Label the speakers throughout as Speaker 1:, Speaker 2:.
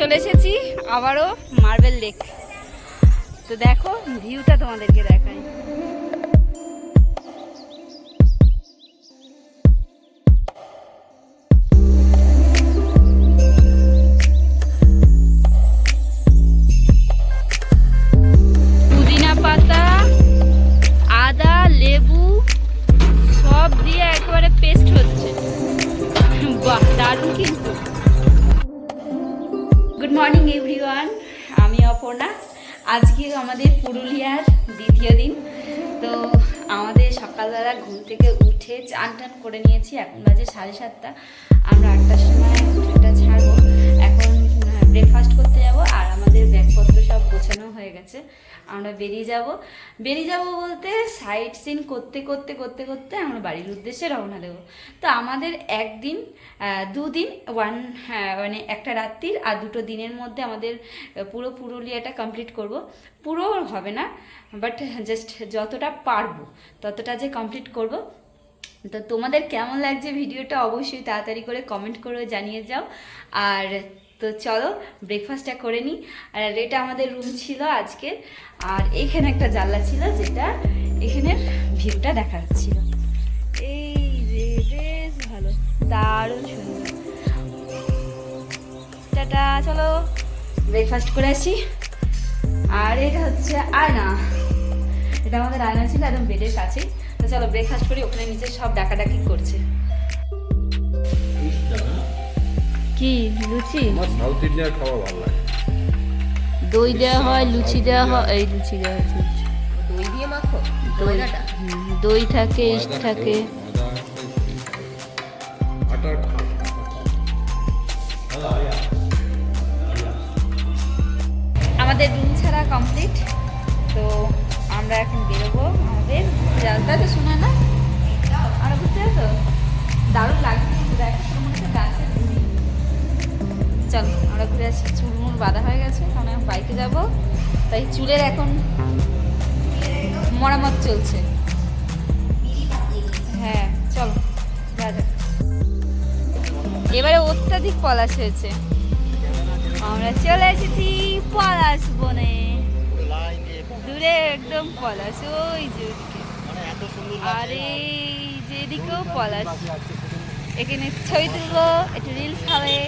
Speaker 1: চলে এসেছি আবারও মার্বেল লেক তো দেখো ভিউটা তোমাদেরকে দেখাই। দ্বিতীয় দিন। তো আমাদের সকালবেলা ঘুম থেকে উঠে চান টান করে নিয়েছি, এখন বাজে সাড়ে সাতটা। আমরা আটটার সময় ছাড়বো। এখন ব্রেকফাস্ট করতে যাব, আর আমাদের গেছে। আমরা বেরিয়ে যাব। বেরিয়ে যাব বলতে সাইট সিন করতে করতে করতে করতে আমরা বাড়ির উদ্দেশ্যে রওনা দেবো। তো আমাদের একদিন দুদিন ওয়ান হ্যাঁ মানে একটা রাত্রির আর দুটো দিনের মধ্যে আমাদের পুরো পুরুলিয়াটা কমপ্লিট করব। পুরো হবে না বাট জাস্ট যতটা পারব, ততটা যে কমপ্লিট করব। তো তোমাদের কেমন লাগছে ভিডিওটা অবশ্যই তাড়াতাড়ি করে কমেন্ট করে জানিয়ে যাও। আর তো চলো ব্রেকফাস্টটা করে নিই। আর এটা আমাদের রুম ছিল আজকে। আর এইখানে একটা জানলা ছিল যেটা এখানের ভিউটা দেখা যাচ্ছিল। এই যে বেশ ভালো, দারুণ সুন্দর। টাটা, চলো ব্রেকফাস্ট করে আসি। আর এটা হচ্ছে আয়না। এটা আমাদের আয়না ছিল একদম বেডের কাছেই। তো চলো ব্রেকফাস্ট করি, ওখানে নিচে সব ডাকাডাকি করছে। কি লুচি?
Speaker 2: আমার সাউথ ইন্ডিয়ার খাবার ভালো লাগে।
Speaker 1: দই দেওয়া হয় লুচি দেওয়া হয় এই লুচি দেওয়া হয়েছে
Speaker 3: দই দিয়ে মাখো?
Speaker 1: দই দই থাকে ইস্ট থাকে।
Speaker 2: আটার
Speaker 1: আমাদের রুম ছাড়া কমপ্লিট। তো আমরা এখন বেরোবো আমাদের। রাস্তা তো শোনা না। আর বুঝতে তো দারুণ লাগছে। দেখো মনে গাছের গুঁড়ি। চলো, আমরা ঘুরে আসি। চুল মুল বাঁধা হয়ে গেছে, কারণ বাইকে যাব, তাই চুলের এখন মরামত চলছে। হ্যাঁ চলো, যা এবারে অত্যাধিক পলাশ হয়েছে। আমরা চলে এসেছি পলাশ বনে। দূরে একদম পলাশ, ওই যে আর, এই পলাশ। এখানে ছবি তুলবো, একটু রিলস হবে।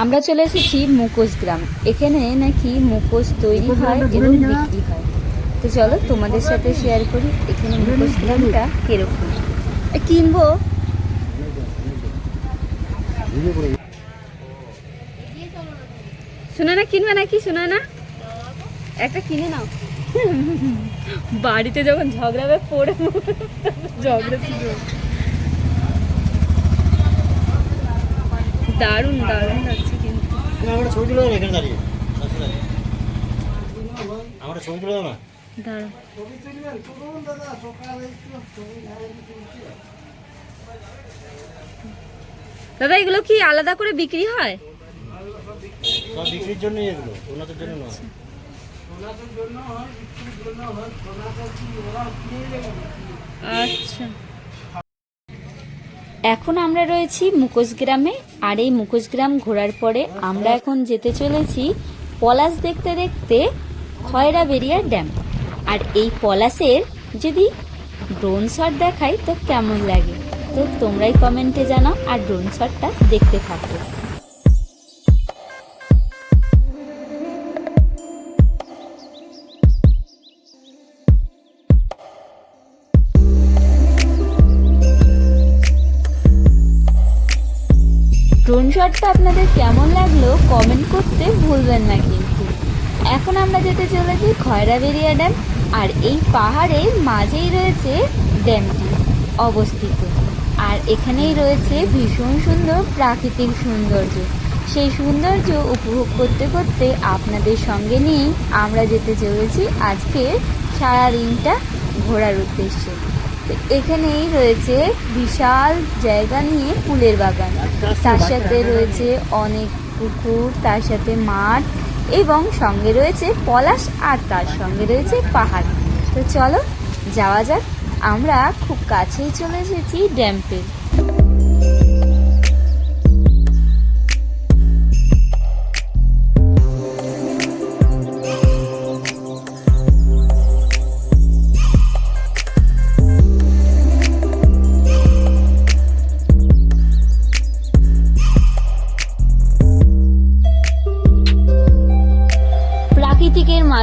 Speaker 1: আমরা চলে এসেছি মুখোশ গ্রাম। এখানে নাকি মুখোশ তৈরি হয় এবং বিক্রি হয়। তো চলো তোমাদের সাথে শেয়ার করি এখানে মুখোশ গ্রামটা কীরকম। কিনবো? শোনা না কিনবে নাকি শোনা না একটা কিনে নাও। বাড়িতে যখন ঝগড়াবে পড়ে ঝগড়া শুরু দারুণ দারুণ লাগছে কিন্তু।
Speaker 4: আমার ছবি তুলে এখানে দাঁড়িয়ে। আমার ছবি তুলে না?
Speaker 1: দাদা এগুলো কি আলাদা করে বিক্রি হয়?
Speaker 4: সব বিক্রির জন্যই এগুলো ওনাদের জন্য নয়।
Speaker 1: আচ্ছা। এখন আমরা রয়েছি মুখোশ গ্রামে, আর এই মুখোশগ্রাম ঘোরার পরে আমরা এখন যেতে চলেছি পলাশ দেখতে দেখতে খয়রা বেরিয়ার ড্যাম। আর এই পলাশের যদি ড্রোন শট দেখাই তো কেমন লাগে? তো তোমরাই কমেন্টে জানাও আর ড্রোন শটটা দেখতে থাকো। ড্রোন শটটা আপনাদের কেমন লাগল কমেন্ট করতে ভুলবেন না কিন্তু। এখন আমরা যেতে চলেছি খয়রাবেরিয়া ড্যাম, আর এই পাহাড়ের মাঝেই রয়েছে ড্যামটি অবস্থিত। আর এখানেই রয়েছে ভীষণ সুন্দর প্রাকৃতিক সৌন্দর্য। সেই সৌন্দর্য উপভোগ করতে করতে আপনাদের সঙ্গে নিয়েই আমরা যেতে চলেছি আজকে সারা দিনটা ঘোরার উদ্দেশ্যে। এখানেই রয়েছে বিশাল জায়গা নিয়ে ফুলের বাগান। তার সাথে রয়েছে অনেক পুকুর, তার সাথে মাঠ এবং সঙ্গে রয়েছে পলাশ আর তার সঙ্গে রয়েছে পাহাড়। তো চলো, যাওয়া যাক। আমরা খুব কাছেই চলে এসেছি ড্যাম্পের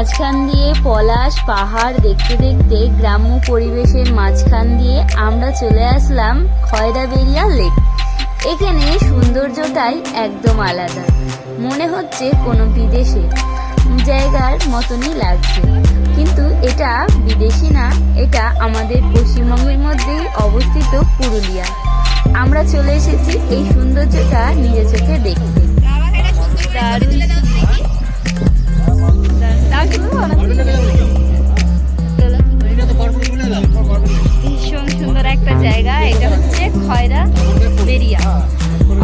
Speaker 1: মাঝখান দিয়ে পলাশ, পাহাড় দেখতে দেখতে গ্রাম্য পরিবেশের মাঝখান দিয়ে আমরা চলে আসলাম খয়রাবেরিয়া লেক। এখানে সৌন্দর্যটাই একদম আলাদা। মনে হচ্ছে কোনো বিদেশে। জায়গার মতনই লাগছে। কিন্তু এটা বিদেশি না, এটা আমাদের পশ্চিমবঙ্গের মধ্যেই অবস্থিত পুরুলিয়া। আমরা চলে এসেছি এই সৌন্দর্যটা নিজে চোখে দেখতে। দারুণ ভীষণ সুন্দর একটা জায়গা। এটা হচ্ছে খয়রা বেরিয়া।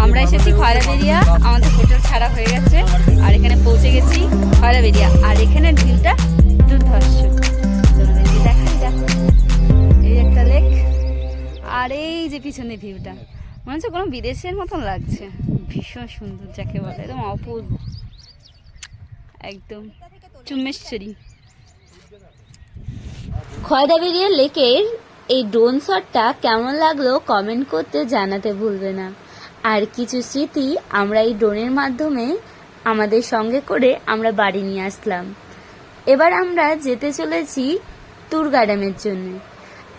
Speaker 1: আমরা এসেছি খয়রা বেরিয়া। আমাদের হোটেল ছাড়া হয়ে গেছে। আর এখানে পৌঁছে গেছি খয়রা বেরিয়া। আর এখানের ভিউটা দুর্ধর্ষ। এই একটা লেক। আর এই যে পিছনে ভিউটা। মনে হচ্ছে কোনো বিদেশের মতন লাগছে। ভীষণ সুন্দর যাকে বলে, একদম অপূর্ব। একদম চুম্বেশ্বরী খয়দাবেরিয়া লেকের এই ড্রোন শটটা কেমন লাগল কমেন্ট করতে জানাতে ভুলবে না। আর কিছু স্মৃতি আমরা এই ড্রোনের মাধ্যমে আমাদের সঙ্গে করে আমরা বাড়ি নিয়ে আসলাম। এবার আমরা যেতে চলেছি তুরগা ড্যামের জন্য।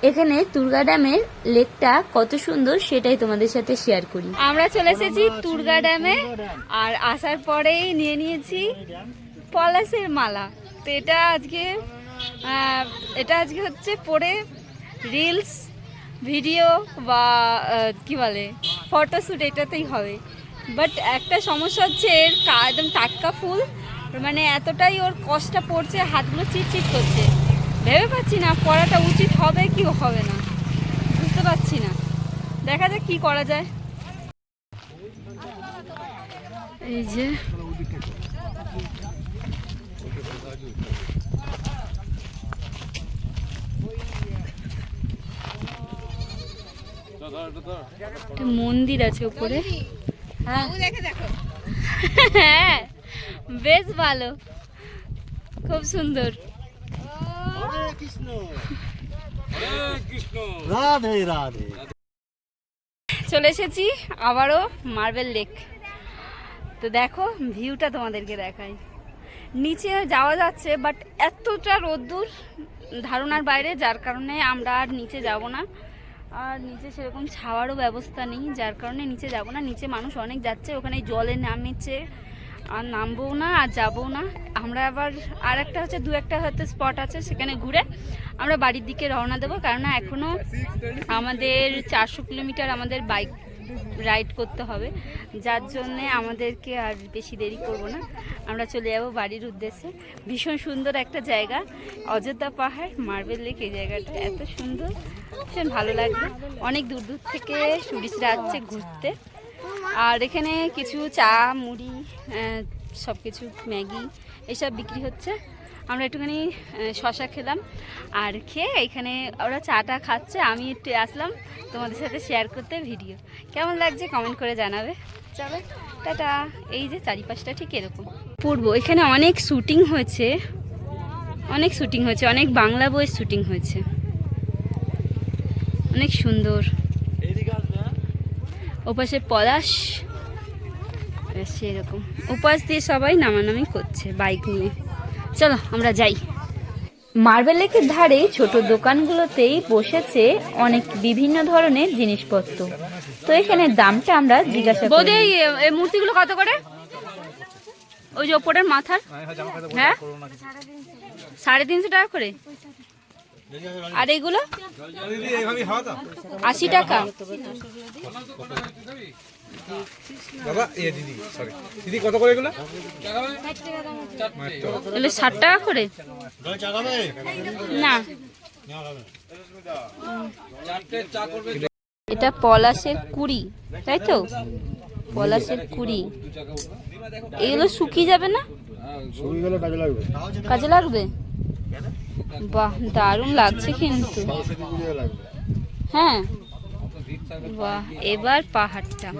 Speaker 1: এখানে তুরগা ড্যামের লেকটা কত সুন্দর সেটাই তোমাদের সাথে শেয়ার করি। আমরা চলে এসেছি তুরগা ড্যামে আর আসার পরেই নিয়ে নিয়েছি পলাশের মালা। তো এটা আজকে এটা আজকে হচ্ছে পরে রিলস ভিডিও বা কি বলে ফটোশ্যুট এটাতেই হবে। বাট একটা সমস্যা হচ্ছে এর একদম টাটকা ফুল মানে এতটাই ওর কষ্টটা পড়ছে, হাতগুলো চিটচিট করছে। ভেবে পাচ্ছি না, পড়াটা উচিত হবে কি হবে না। বুঝতে পারছি না। দেখা যাক কি করা যায়। এই যে একটা মন্দির আছে উপরে। হ্যাঁ। হ্যাঁ বেশ ভালো। খুব সুন্দর। চলে এসেছি আবারও মার্বেল লেক তো দেখো ভিউটা তোমাদেরকে দেখাই। নিচে যাওয়া যাচ্ছে বাট এতটা রোদ্দুর ধারণার বাইরে, যার কারণে আমরা আর নিচে যাব না। আর নিচে সেরকম ছাওয়ারও ব্যবস্থা নেই, যার কারণে নিচে যাব না। নিচে মানুষ অনেক যাচ্ছে, ওখানে জলে নামেছে, আর নামবও না, আর যাবও না। আমরা আবার আর একটা হচ্ছে, দু একটা হয়তো স্পট আছে সেখানে ঘুরে আমরা বাড়ির দিকে রওনা দেবো। কারণ এখনও আমাদের চারশো কিলোমিটার আমাদের বাইক রাইড করতে হবে। যার জন্যে আমাদেরকে আর বেশি দেরি করব না। আমরা চলে যাব বাড়ির উদ্দেশ্যে। ভীষণ সুন্দর একটা জায়গা। অযোধ্যা পাহাড়, মার্বেল লেক, এই জায়গাটা এত সুন্দর। ভীষণ ভালো লাগবে। অনেক দূর দূর থেকে টুরিস্টরা আসছে ঘুরতে। আর এখানে কিছু চা, মুড়ি সব কিছু ম্যাগি, এসব বিক্রি হচ্ছে। আমরা একটুখানি শশা খেলাম। আর খেয়ে এখানে ওরা চাটা খাচ্ছে আমি একটু আসলাম তোমাদের সাথে শেয়ার করতে ভিডিও কেমন লাগছে কমেন্ট করে জানাবে। চলো টাটা। এই যে চারিপাশটা ঠিক এরকম। পূর্ব এখানে অনেক শুটিং হয়েছে। অনেক শুটিং হয়েছে অনেক বাংলা বইয়ের শুটিং হয়েছে। অনেক সুন্দর। ওপাশে পলাশ। সেরকম। উপাস দিয়ে সবাই নামানামি করছে বাইক নিয়ে। চলো, আমরা যাই। মার্বেল লেকের ধারে ছোট দোকানগুলোতেই বসেছে অনেক বিভিন্ন ধরনের জিনিসপত্র। তো এখানে দামটা আমরা জিজ্ঞাসা বৌদি, এই মূর্তিগুলো কত করে? ওই যে ওপরের মাথার? হ্যাঁ? সাড়ে তিনশো টাকা করে? আর এইগুলো আশি টাকা।
Speaker 2: দাদা দিদি সরি দিদি, কত করে এগুলো?
Speaker 1: এগুলো ষাট টাকা করে। না। এটা পলাশের কুড়ি, তাই তো? পলাশের কুড়ি। এগুলো শুকিয়ে যাবে না?
Speaker 2: কাজে লাগবে?
Speaker 1: বাহ, দারুণ লাগছে কিন্তু। হ্যাঁ। বাহ, এবার পাহাড়টা।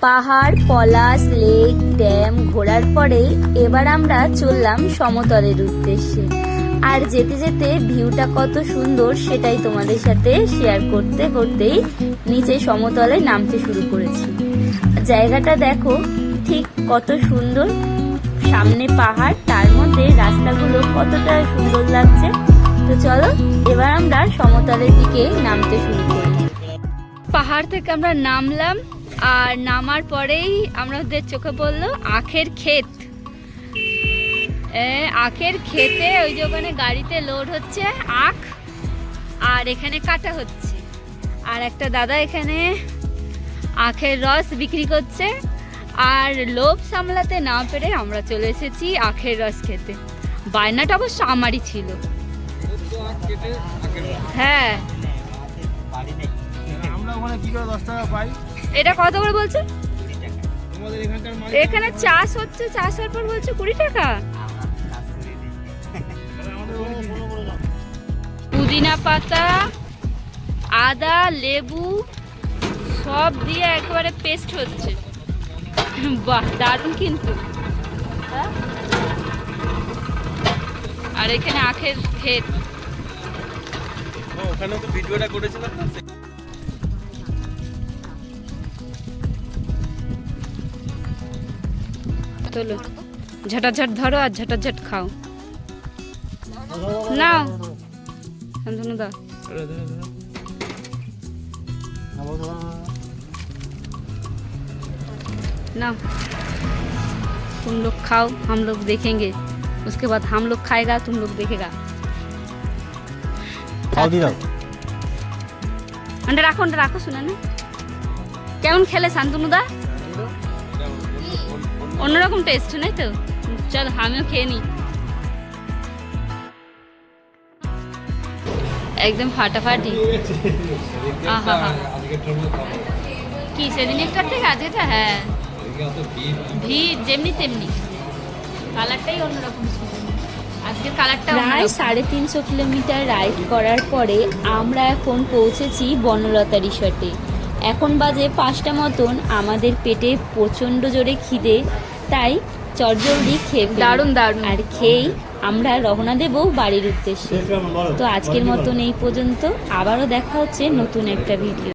Speaker 1: পাহাড়, পলাশ, লেক, ড্যাম ঘোরার পরে এবার আমরা চললাম সমতলের উদ্দেশ্যে। আর যেতে যেতে ভিউটা কত সুন্দর সেটাই তোমাদের সাথে শেয়ার করতে করতেই নিচে সমতলে নামতে শুরু করেছি। জায়গাটা দেখো ঠিক কত সুন্দর। সামনে পাহাড়, তার মধ্যে রাস্তাগুলো কতটা সুন্দর লাগছে। তো চলো, এবার আমরা সমতলের দিকে নামতে শুরু করি। পাহাড় থেকে আমরা নামলাম, আর নামার পরেই আমাদের চোখে পড়ল আখের ক্ষেত। আখের খেতে ওই যে ওখানে গাড়িতে লোড হচ্ছে আখ, আর এখানে কাটা হচ্ছে। আর একটা দাদা এখানে আখের রস বিক্রি করছে, আর লোভ সামলাতে না পেরে আমরা চলে এসেছি আখের রস খেতে। বায়নাটা অবশ্য আমারই ছিল। হ্যাঁ।
Speaker 2: আমরা ওখানে কি করে দশ টাকা পাই?
Speaker 1: এটা কত করে বলছে?
Speaker 2: আমাদের এখানকার মাল
Speaker 1: এখানে চাষ হচ্ছে চাষ হওয়ার পর বলছে কুড়ি টাকা। পুদিনা পাতা আদা লেবু সব দিয়ে একেবারে পেস্ট হচ্ছে। বাহ দারুণ কিন্তু? আর এখানে আখের ক্ষেত।
Speaker 2: ওখানে তো ভিডিওটা করেছিলাম না সে-
Speaker 1: তোলো ঝটাঝট ধরো আর ঝটাঝট খাও নাও শান্তনু দা
Speaker 2: ধরো, ধরো, ধরো।
Speaker 1: ना तुम लोग खाओ हम लोग देखेंगे उसके बाद हम लोग खाएगा तुम लोग देखेगा
Speaker 4: খাও দি দাও
Speaker 1: রাখো, আন্ডা রাখো, শুনে না। কেমন খেলে শান্তনুদা? অন্যরকম টেস্ট নাই তো? চল, আমিও খেয়ে নিই। একদম ফাটাফাটি। কি সেদিনেরটার থেকে আজকেটা হ্যাঁ। ভিড়, যেমনি তেমনি। কালারটাই অন্যরকম আজকের কালারটা প্রায় সাড়ে তিনশো কিলোমিটার রাইড করার পরে আমরা এখন পৌঁছেছি বনলতা রিসর্টে। এখন বাজে পাঁচটা মতন আমাদের পেটে প্রচণ্ড জোরে খিদে তাই চটজলদি খেয়ে দারুণ দারুণ। আর খেয়েই আমরা রওনা দেব বাড়ির উদ্দেশ্যে। তো আজকের মতন এই পর্যন্ত আবারও দেখা হচ্ছে নতুন একটা ভিডিও।